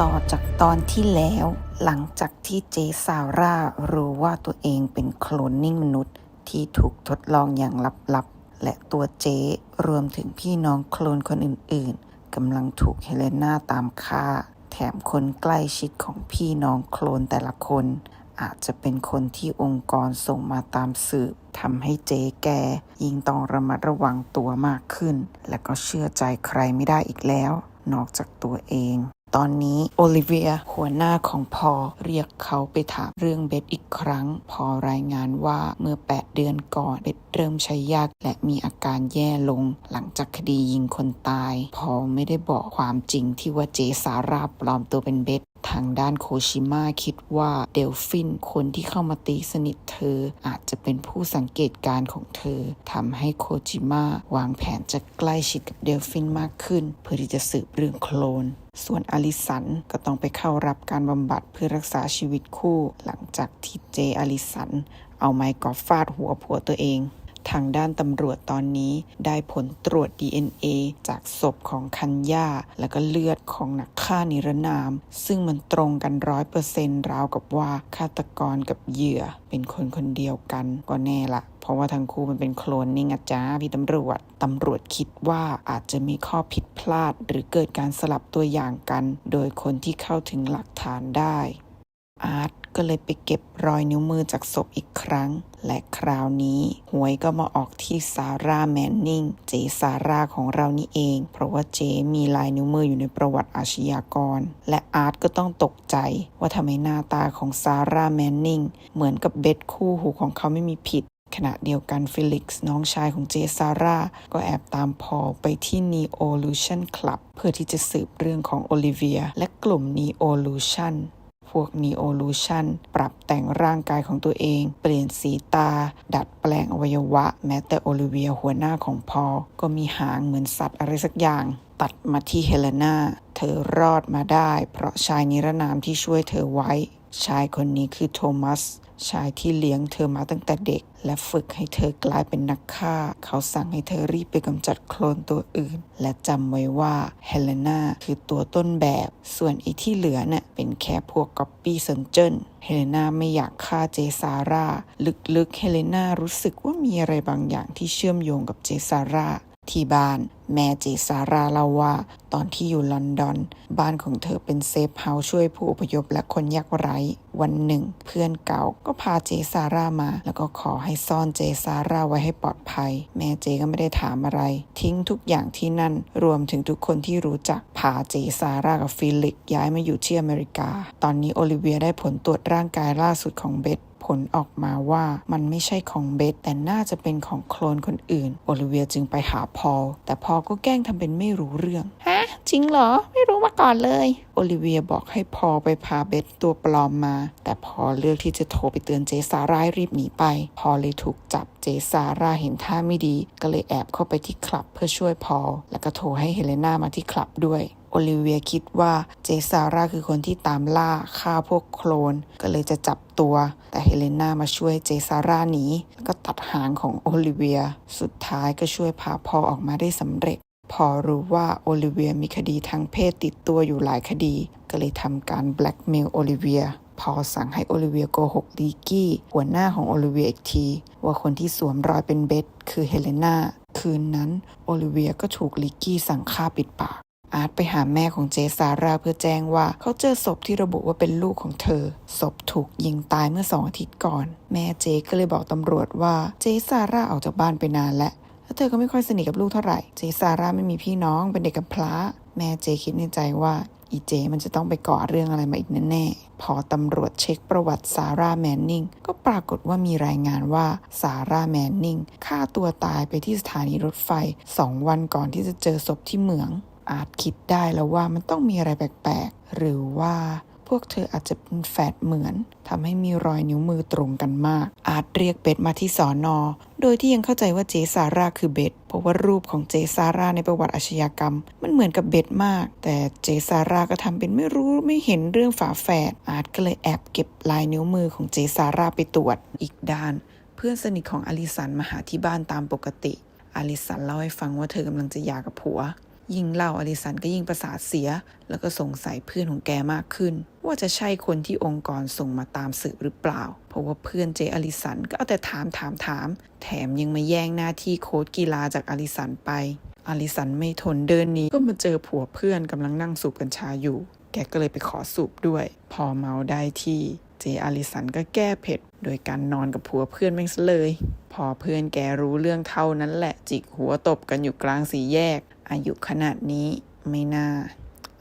ต่อจากตอนที่แล้ว หลังจากที่เจซาร่ารู้ว่าตัวเองเป็นโคลนนิ่งมนุษย์ ที่ถูกทดลองอย่างลับๆ และตัวเจรวมถึงพี่น้องโคลนคนอื่นๆกำลังถูกเฮเลนาตามฆ่า แถมคนใกล้ชิดของพี่น้องโคลนแต่ละคน อาจจะเป็นคนที่องค์กรส่งมาตามสืบทำให้เจ๊แก ยิ่งต้องระมัดระวังตัวมากขึ้น และก็เชื่อใจใครไม่ได้อีกแล้ว นอกจากตัวเอง ตอนนี้โอลิเวียหัวหน้าของพอเรียกเขาไปถามเรื่องเบ็ดอีกครั้ง พอรายงานว่าเมื่อ 8 เดือนก่อนเบ็ดเริ่มใช้ยากและมีอาการแย่ลง หลังจากคดียิงคนตาย พอไม่ได้บอกความจริงที่ว่าเจสาราปลอมตัวเป็นเบ็ด ทางด้านโคชิมะคิดว่าเดลฟินคนที่เข้ามาตีสนิทเธอ อาจจะเป็นผู้สังเกตการณ์ของเธอทำให้โคจิมะวางแผนจะใกล้ชิดกับเดลฟินมากขึ้น เพื่อที่จะสืบเรื่องโคลนส่วนอลิสันก็ต้องไปเข้ารับการบำบัดเพื่อรักษาชีวิตคู่ หลังจากที่เจอลิสัน เอาไม้กอล์ฟฟาดหัวผัวตัวเอง ทางด้านตำรวจตอนนี้ ได้ผลตรวจ DNA จากศพของคันย่าและก็เลือดของนักฆ่านิรนาม ซึ่งมันตรงกันร้อยเปอร์เซนต์ราวกับว่าฆาตกรกับเหยื่อ เป็นคนคนเดียวกันก็แน่ละเพราะว่าทั้งคู่มันเป็นโคลนนิ่งอะจ้าพี่ตำรวจ ตำรวจคิดว่าอาจจะมีข้อผิดพลาด หรือเกิดการสลับตัวอย่างกัน โดยคนที่เข้าถึงหลักฐานได้ อาร์ตก็เลยไปเก็บรอยนิ้วมือจากศพอีกครั้ง และคราวนี้ หวยก็มาออกที่ซาร่าแมนนิงเจซาร่าของเรานี่เอง เพราะว่าเจมีลายนิ้วมืออยู่ในประวัติอาชญากร และอาร์ตก็ต้องตกใจว่าทำไมหน้าตาของซาร่าแมนนิงเหมือนกับเบ็ดคู่หูของเขาไม่มีผิดขณะเดียวกันฟิลิกซ์น้องชายของเจซาร่าก็แอบตามพอไปที่ Neo-Lution Club เพื่อที่จะสืบเรื่องของโอลิเวีย และกลุ่ม Neo-Lution วก Neo-Lution ปรับแต่งร่างกายของตัวเอง เปลี่ยนสีตา ดัดแปลงอวัยวะ แม้แต่โอลิเวียหัวหน้าของพอก็มีหางเหมือนสัตว์อะไรสักอย่าง ตัดมาที่เฮเลนาเธอรอดมาได้ เพราะชายนิรนามที่ช่วยเธอไว้ ชายคนนี้คือโทมัส ชายที่เลี้ยงเธอมาตั้งแต่เด็ก และฝึกให้เธอกลายเป็นนักฆ่า เขาสั่งให้เธอรีบไปกำจัดโคลนตัวอื่น และจำไว้ว่าเฮเลนาคือตัวต้นแบบ ส่วนไอ้ที่เหลือเนี่ยเป็นแค่พวกก๊อปปี้เซนเจนเฮเลนาไม่อยากฆ่าเจซาร่า ลึกๆเฮเลนารู้สึกว่ามีอะไรบางอย่างที่เชื่อมโยงกับเจซาร่า ที่บ้าน แม่เจซาราเล่าว่า ตอนที่อยู่ลอนดอน บ้านของเธอเป็นเซฟเฮาส์ช่วยผู้อพยพและคนยากไร้ วันหนึ่ง เพื่อนเก่าก็พาเจซารามา แล้วก็ขอให้ซ่อนเจซาราไว้ให้ปลอดภัย แม่เจก็ไม่ได้ถามอะไร ทิ้งทุกอย่างที่นั่นรวมถึงทุกคนที่รู้จักพาเจซาร่ากับฟิลิกย้ายมาอยู่ที่อเมริกา ตอนนี้โอลิเวียได้ผลตรวจร่างกายล่าสุดของเบธ ผลออกมาว่ามันไม่ใช่ของเบสแต่น่าจะเป็นของโคลนคนอื่น โอลิเวียจึงไปหาพอล แต่พอลก็แกล้งทำเป็นไม่รู้เรื่อง ฮะ จริงเหรอ ไม่รู้มาก่อนเลย โอลิเวียบอกให้พอลไปพาเบสตัวปลอมมา แต่พอลเลือกที่จะโทรไปเตือนเจซาร่าให้รีบหนีไป พอลเลยถูกจับเจซาร่าเห็นท่าไม่ดี ก็เลยแอบเข้าไปที่คลับเพื่อช่วยพอล แล้วก็โทรให้เฮเลนามาที่คลับด้วย อลิเวียคิดว่าเจซาร่าคือคนที่ตามล่าฆ่าพวกโคลน ก็เลยจะจับตัว แต่เฮเลนามาช่วยเจซาร่าหนีแล้วก็ตัดหางของโอลิเวีย สุดท้ายก็ช่วยพาพอออกมาได้สำเร็จ พอรู้ว่าโอลิเวียมีคดีทางเพศติดตัวอยู่หลายคดี ก็เลยทำการแบล็กเมลโอลิเวียพอสั่งให้โอลิเวียโกหกลีกี้หัวหน้าของโอลิเวียอีกที ว่าคนที่สวมรอยเป็นเบสคือเฮเลนาคืนนั้น โอลิเวียก็ถูกลีกี้สั่งฆ่าปิดปาก อาร์ตไปหาแม่ของเจซาร่าเพื่อแจ้งว่าเขาเจอศพที่ระบุว่าเป็นลูกของเธอ ศพถูกยิงตายเมื่อสองอาทิตย์ก่อน แม่เจก็เลยบอกตำรวจว่าเจซาร่าออกจากบ้านไปนานแล้วแล้วเธอก็ไม่ค่อยสนิทกับลูกเท่าไหร่ เจซาร่าไม่มีพี่น้องเป็นเด็กกำพร้า แม่เจคิดในใจว่าอีเจมันจะต้องไปก่อเรื่องอะไรมาอีกแน่ๆ พอตำรวจเช็คประวัติซาร่าแมนนิงก็ปรากฏว่ามีรายงานว่าซาร่าแมนนิงฆ่าตัวตายไปที่สถานีรถไฟสองวันก่อนที่จะเจอศพที่เหมือง อาจคิดได้แล้วว่ามันต้องมีอะไรแปลกๆ หรือว่าพวกเธออาจจะเป็นแฝดเหมือนทำให้มีรอยนิ้วมือตรงกันมาก อาจเรียกเบสมาที่สอนอ โดยที่ยังเข้าใจว่าเจซาร่าคือเบสเพราะว่ารูปของเจซาร่าในประวัติอาชญากรรม มันเหมือนกับเบสมาก แต่เจซาร่าก็ทำเป็นไม่รู้ไม่เห็นเรื่องฝาแฝด อาจก็เลยแอบเก็บลายนิ้วมือของเจซาร่าไปตรวจ อีกด้าน เพื่อนสนิทของอลิสันมาหาที่บ้านตามปกติอลิสันเล่าให้ฟังว่าเธอกำลังจะหย่ากับผัว ยิ่งเล่าอลิสันก็ยิ่งประสาทเสีย แล้วก็สงสัยเพื่อนของแกมากขึ้น ว่าจะใช่คนที่องค์กรส่งมาตามสืบหรือเปล่า เพราะว่าเพื่อนเจอลิสันก็เอาแต่ถามถามถาม แถมยังมาแย่งหน้าที่โค้ชกีฬาจากอลิสันไป อลิสันไม่ทนเดินหนี้ก็มาเจอผัวเพื่อนกำลังนั่งสูบกัญชาอยู่ แกก็เลยไปขอสูบด้วย พอเมาได้ที่เจอลิสันก็แก้เผ็ด โดยการนอนกับผัวเพื่อนแม่งซะเลย พอเพื่อนแกรู้เรื่องเท่านั้นแหละจิกหัวตบกันอยู่กลางสี่แยก อายุขนาดนี้ไม่น่า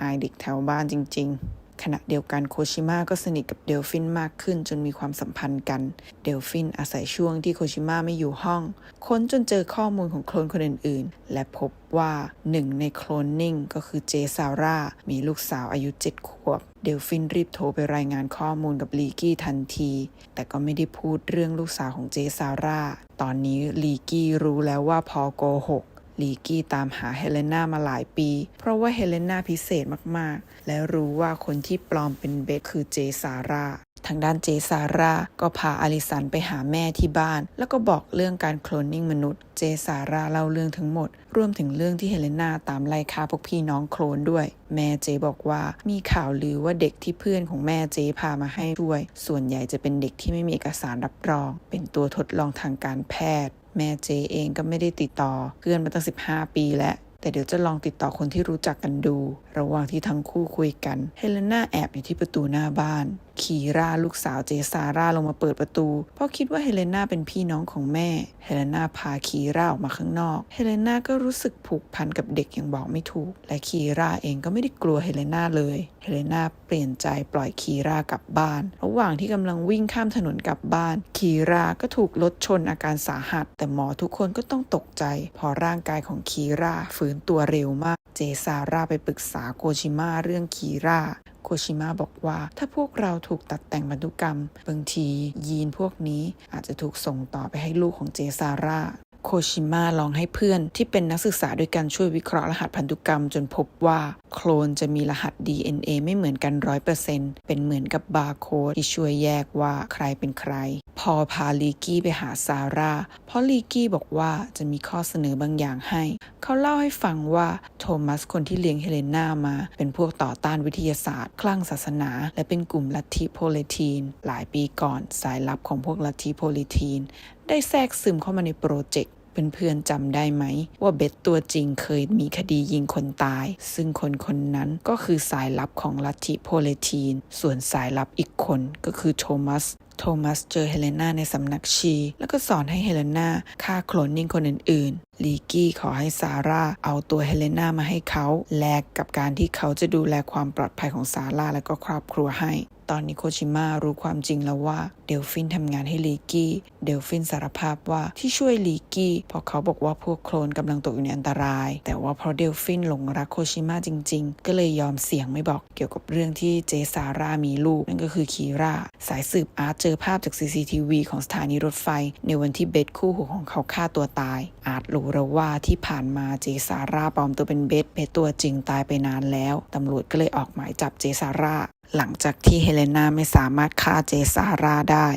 อายเด็กแถวบ้านจริง ๆ ขณะเดียวกันโคชิมะก็สนิทกับเดลฟินมากขึ้นจนมีความสัมพันธ์กัน เดลฟินอาศัยช่วงที่โคชิมะไม่อยู่ห้อง ค้นจนเจอข้อมูลของโคลนคนอื่น ๆ และพบว่าหนึ่งในโคลนนิ่งก็คือเจซาร่า มีลูกสาวอายุ7ขวบ เดลฟินรีบโทรไปรายงานข้อมูลกับลีกี้ทันที แต่ก็ไม่ได้พูดเรื่องลูกสาวของเจซาร่า ตอนนี้ลีกี้รู้แล้วว่าพอโกหก ลีกี้ตามหาเฮเลนามาหลายปี เพราะว่าเฮเลนาพิเศษมากๆ และรู้ว่าคนที่ปลอมเป็นเบสคือเจซาร่าทางด้านเจซาร่าก็พาอลิสันไปหาแม่ที่บ้าน แล้วก็บอกเรื่องการโคลนนิ่งมนุษย์ เจซาร่าเล่าเรื่องทั้งหมด รวมถึงเรื่องที่เฮเลนาตามไล่ฆ่าพวกพี่น้องโคลนด้วย แม่เจบอกว่ามีข่าวลือว่าเด็กที่เพื่อนของแม่เจพามาให้ช่วย ส่วนใหญ่จะเป็นเด็กที่ไม่มีเอกสารรับรอง เป็นตัวทดลองทางการแพทย์ แม่เจเองก็ไม่ได้ติดต่อเพื่อนมาตั้ง 15 ปีแล้ว แต่เดี๋ยวจะลองติดต่อคนที่รู้จักกันดู ระหว่างที่ทั้งคู่คุยกัน เฮเลนาแอบอยู่ที่ประตูหน้าบ้าน คีราลูกสาวเจซาร่าลงมาเปิดประตู เพราะคิดว่าเฮเลนาเป็นพี่น้องของแม่ เฮเลนาพาคีราออกมาข้างนอก เฮเลนาก็รู้สึกผูกพันกับเด็กอย่างบอกไม่ถูก และคีราเองก็ไม่ได้กลัวเฮเลนาเลย เฮเลนาเปลี่ยนใจปล่อยคีรากลับบ้าน ระหว่างที่กำลังวิ่งข้ามถนนกลับบ้าน คีราก็ถูกรถชนอาการสาหัส แต่หมอทุกคนก็ต้องตกใจ พอร่างกายของคีราฟื้นตัวเร็วมาก เจซาร่าไปปรึกษาโกชิมะเรื่องคีราโคชิมะบอกว่าถ้าพวกเราถูกตัดแต่งพันธุกรรม บางทียีนพวกนี้อาจจะถูกส่งต่อไปให้ลูกของเจซาร่า โคชิมะลองให้เพื่อนที่เป็นนักศึกษาด้วยกันช่วยวิเคราะห์รหัสพันธุกรรมจนพบว่า โคลนจะมีรหัส DNA ไม่เหมือนกันร้อยเปอร์เซ็นต์เป็นเหมือนกับบาร์โค้ดที่ช่วยแยกว่าใครเป็นใคร พอพาลีกี้ไปหาซาร่า เพราะลีกี้บอกว่าจะมีข้อเสนอบางอย่างให้ เขาเล่าให้ฟังว่าโทมัสคนที่เลี้ยงเฮเลนามา เป็นพวกต่อต้านวิทยาศาสตร์ คลั่งศาสนา และเป็นกลุ่มลัทธิโพลิทีน หลายปีก่อนสายลับของพวกลัทธิโพลิทีน ได้แทรกซึมเข้ามาในโปรเจกต์เพื่อนๆจำได้ไหม ว่าเบสตัวจริงเคยมีคดียิงคนตาย ซึ่งคนคนนั้นก็คือสายลับของลัทธิโพเลทีน ส่วนสายลับอีกคนก็คือโทมัส โทมัสเจอเฮเลนาในสำนักชี แล้วก็สอนให้เฮเลนาฆ่าโคลนนิ่งคนอื่นๆ ลีกี้ขอให้ซาร่าเอาตัวเฮเลนามาให้เขาแลกกับการที่เขาจะดูแลความปลอดภัยของซาร่าและก็ครอบครัวให้ ตอนนี้โคชิมะรู้ความจริงแล้วว่าเดลฟินทำงานให้ลีกี้ เดลฟินสารภาพว่าที่ช่วยลีกี้เพราะเขาบอกว่าพวกโคลนกำลังตกอยู่ในอันตราย แต่ว่าเพราะเดลฟินหลงรักโคชิมะจริง ๆ ก็เลยยอมเสี่ยงไม่บอกเกี่ยวกับเรื่องที่เจซาร่ามีลูกนั่นก็คือคีราสายสืบอาร์ตเจจอภาพจาก CCTV ของสถานีรถไฟ ในวันที่เบสคู่หูของเขาฆ่าตัวตาย อาจรู้แล้วว่าที่ผ่านมาเจซาร่าปลอมตัวเป็นเบสเบสตัวจริงตายไปนานแล้ว ตำรวจก็เลยออกหมายจับเจซาร่าหลังจากที่เฮเลนาไม่สามารถฆ่าเจซาร่าได้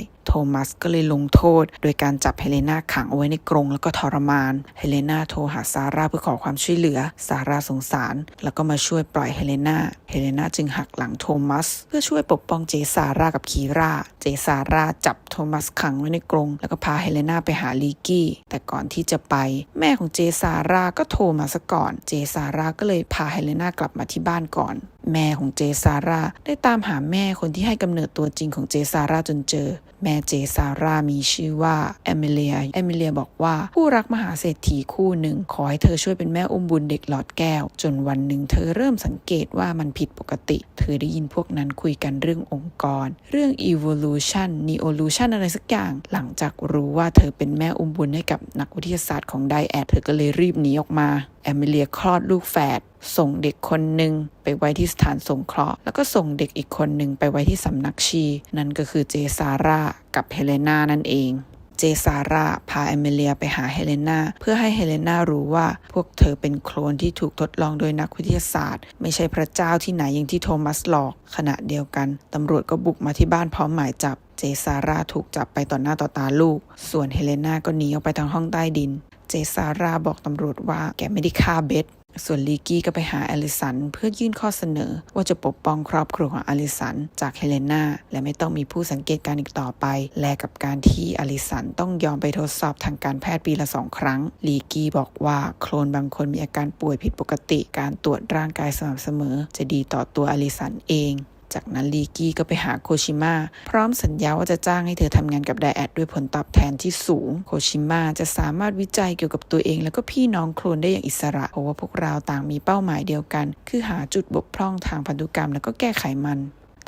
มัสก็เลยลงโทษ โดยการจับเฮเลนาขังเอาไว้ในกรงแล้วก็ทรมาน เฮเลนาโทรหาซาร่าเพื่อขอความช่วยเหลือ ซาร่าสงสาร แล้วก็มาช่วยปล่อยเฮเลนา เฮเลนาจึงหักหลังโทมัส เพื่อช่วยปกป้องเจซาร่ากับคีรา เจซาร่าจับโทมัสขังไว้ในกรง แล้วก็พาเฮเลนาไปหาลีกี้ แต่ก่อนที่จะไป แม่ของเจซาร่าก็โทรมาซะก่อน เจซาร่าก็เลยพาเฮเลนากลับมาที่บ้านก่อน แม่ของเจซาร่าได้ตามหาแม่คนที่ให้กำเนิดตัวจริงของเจซาร่าจนเจอ แม่เจซาร่ามีชื่อว่าเอมิเลียเอมิเลียบอกว่าผู้รักมหาเศรษฐีคู่หนึ่งขอให้เธอช่วยเป็นแม่อุ้มบุญเด็กหลอดแก้ว จนวันหนึ่งเธอเริ่มสังเกตว่ามันผิดปกติ เธอได้ยินพวกนั้นคุยกันเรื่ององค์กร เรื่อง evolution neolution อะไรสักอย่าง หลังจากรู้ว่าเธอเป็นแม่อุ้มบุญให้กับนักวิทยาศาสตร์ของไดแอดเธอก็เลยรีบหนีออกมา อมิเลียคลอดลูกแฝดส่งเด็กคนหนึ่งไปไว้ที่สถานสงเคราะห์ แล้วก็ส่งเด็กอีกคนหนึ่งไปไว้ที่สำนักชี นั่นก็คือเจซาร่ากับเฮเลนานั่นเองเจซาร่าพาเอมิเลียไปหาเฮเลนาเพื่อให้เฮเลนารู้ว่าพวกเธอเป็นโคลนที่ถูกทดลองโดยนักวิทยาศาสตร์ ไม่ใช่พระเจ้าที่ไหนอย่างที่โทมัสหลอก ขณะเดียวกันตำรวจก็บุกมาที่บ้านพร้อมหมายจับ เจซาร่าถูกจับไปต่อหน้าต่อตาลูก ส่วนเฮเลนาก็หนีออกไปทางห้องใต้ดิน เจซาร่าบอกตำรวจว่าแกไม่ได้ฆ่าเบสส่วนลีกี้ก็ไปหาอลิสันเพื่อยื่นข้อเสนอ ว่าจะปกป้องครอบครัวของอลิสันจากเฮเลนาและไม่ต้องมีผู้สังเกตการณ์อีกต่อไป แลกกับการที่อลิสันต้องยอมไปทดสอบทางการแพทย์ปีละสองครั้ง ลีกี้บอกว่าโคลนบางคนมีอาการป่วยผิดปกติ การตรวจร่างกายสม่ำเสมอ จะดีต่อตัวอลิสันเอง จากนั้นลีกี้ก็ไปหาโคชิมะพร้อมสัญญาว่าจะจ้างให้เธอทำงานกับไดแอดด้วยผลตอบแทนที่สูง โคชิมะจะสามารถวิจัยเกี่ยวกับตัวเอง แล้วก็พี่น้องโคลนได้อย่างอิสระ เพราะว่าพวกเราต่างมีเป้าหมายเดียวกัน คือหาจุดบกพร่องทางพันธุกรรมแล้วก็แก้ไขมัน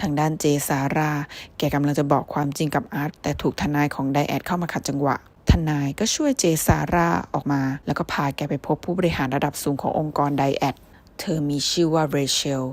ทางด้านเจสารา แกกำลังจะบอกความจริงกับอาร์ตแต่ถูกทนายของไดแอดเข้ามาขัดจังหวะ ทนายก็ช่วยเจสาราออกมา แล้วก็พาแกไปพบผู้บริหารระดับสูงขององค์กรไดแอด เธอมีชื่อว่าเรเชล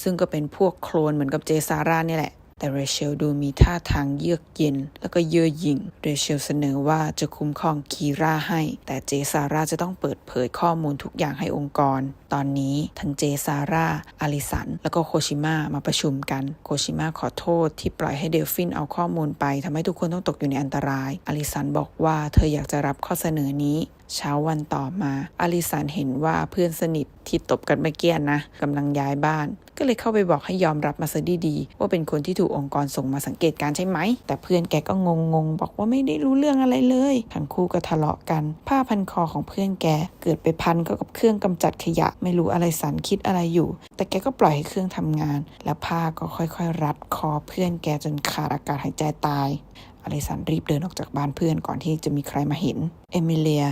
ซึ่งก็เป็นพวกโคลนเหมือนกับเจซาร่านี่แหละ แต่เรเชลดูมีท่าทางเยือกเย็น แล้วก็เย่อหยิ่ง เรเชลเสนอว่าจะคุ้มครองคีราให้ แต่เจซาร่าจะต้องเปิดเผยข้อมูลทุกอย่างให้องค์กร ตอนนี้ทั้งเจซาร่าอาริสัน แล้วก็โคชิมะมาประชุมกัน โคชิมะขอโทษที่ปล่อยให้เดลฟินเอาข้อมูลไปทำให้ทุกคนต้องตกอยู่ในอันตรายอาริสันบอกว่าเธออยากจะรับข้อเสนอนี้ เช้าวันต่อมาอาริสันเห็นว่าเพื่อนสนิทที่ตบกันเมื่อกี้นะกำลังย้ายบ้าน ก็เลยเข้าไปบอกให้ยอมรับมาซะดีๆว่าเป็นคนที่ถูกองค์กรส่งมาสังเกตการใช่ไหม แต่เพื่อนแกก็งงๆบอกว่าไม่ได้รู้เรื่องอะไรเลย ทั้งคู่ก็ทะเลาะกัน ผ้าพันคอของเพื่อนแก เกิดไปพันก็กับเครื่องกำจัดขยะ ไม่รู้อะไรสันคิดอะไรอยู่ แต่แกก็ปล่อยให้เครื่องทำงาน แล้วผ้าก็ค่อยๆ รัดคอเพื่อนแกจนขาดอากาศหายใจตายอลิสันรีบเดินออกจากบ้านเพื่อนก่อนที่จะมีใครมาเห็น เอมิเลีย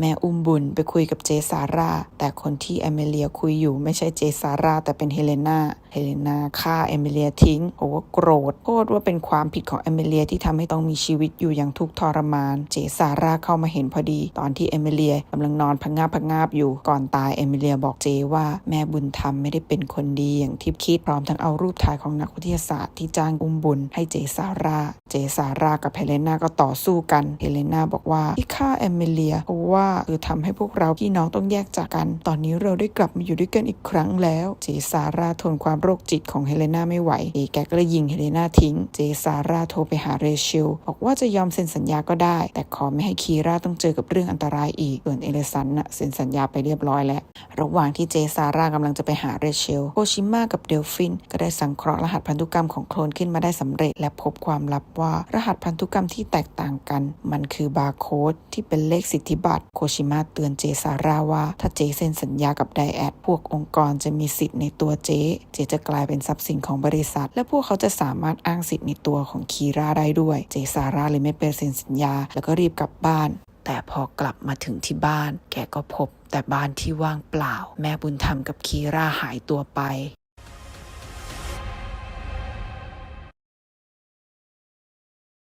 แม่อุ้มบุญไปคุยกับเจซาร่า แต่คนที่เอมิเลียคุยอยู่ไม่ใช่เจซาร่าแต่เป็นเฮเลนาเฮเลนาฆ่าเอมิเลียทิ้งเพราะว่าโกรธโทษว่าเป็นความผิดของเอมิเลียที่ทำให้ต้องมีชีวิตอยู่อย่างทุกข์ทรมาน เจซาร่าเข้ามาเห็นพอดี ตอนที่เอมิเลียกำลังนอนพังงาบพังงาบอยู่ก่อนตายเอมิเลียบอกเจว่าแม่บุญธรรมไม่ได้เป็นคนดีอย่างที่คิดพร้อมทั้งเอารูปถ่ายของนักวิทยาศาสตร์ที่จ้างอุ้มบุญให้เจซาร่า เจซาร่ากับเฮเลนาก็ต่อสู้กันเฮเลนาบอกว่าที่ฆ่าเอมิเลีย เพราะว่าคือทำให้พวกเราพี่น้องต้องแยกจากกัน ตอนนี้เราได้กลับมาอยู่ด้วยกันอีกครั้งแล้วเจซาร่าทนความโรคจิตของเฮเลนาไม่ไหวเอแกก็เลยยิงเฮเลนาทิ้งเจซาร่าโทรไปหาเรเชลบอกว่าจะยอมเซ็นสัญญาก็ได้ แต่ขอไม่ให้คีราต้องเจอกับเรื่องอันตรายอีกส่วนเอเลสันน่ะเซ็นสัญญาไปเรียบร้อยแล้ว ระหว่างที่เจซาร่ากำลังจะไปหาเรเชลโคชิมะกับเดลฟิน ก็ได้สังเคราะห์รหัสพันธุกรรมของโคลนขึ้นมาได้สำเร็จ และพบความลับว่ารหัสพันธุกรรมที่แตกต่างกัน มันคือบาร์โค้ดที่เป็นเลขสิทธิบัตร โคชิมะเตือนเจซาร่าว่า ถ้าเจเซ็นสัญญากับไดแอดพวกองค์กรจะมีสิทธิ์ในตัวเจ เจจะกลายเป็นทรัพย์สินของบริษัท และพวกเขาจะสามารถอ้างสิทธิ์ในตัวของคีราได้ด้วย เจซาร่าเลยไม่ไปเซ็นสัญญา แล้วก็รีบกลับบ้าน แต่พอกลับมาถึงที่บ้าน แกก็พบแต่บ้านที่ว่างเปล่า แม่บุญธรรมกับคีราหายตัวไป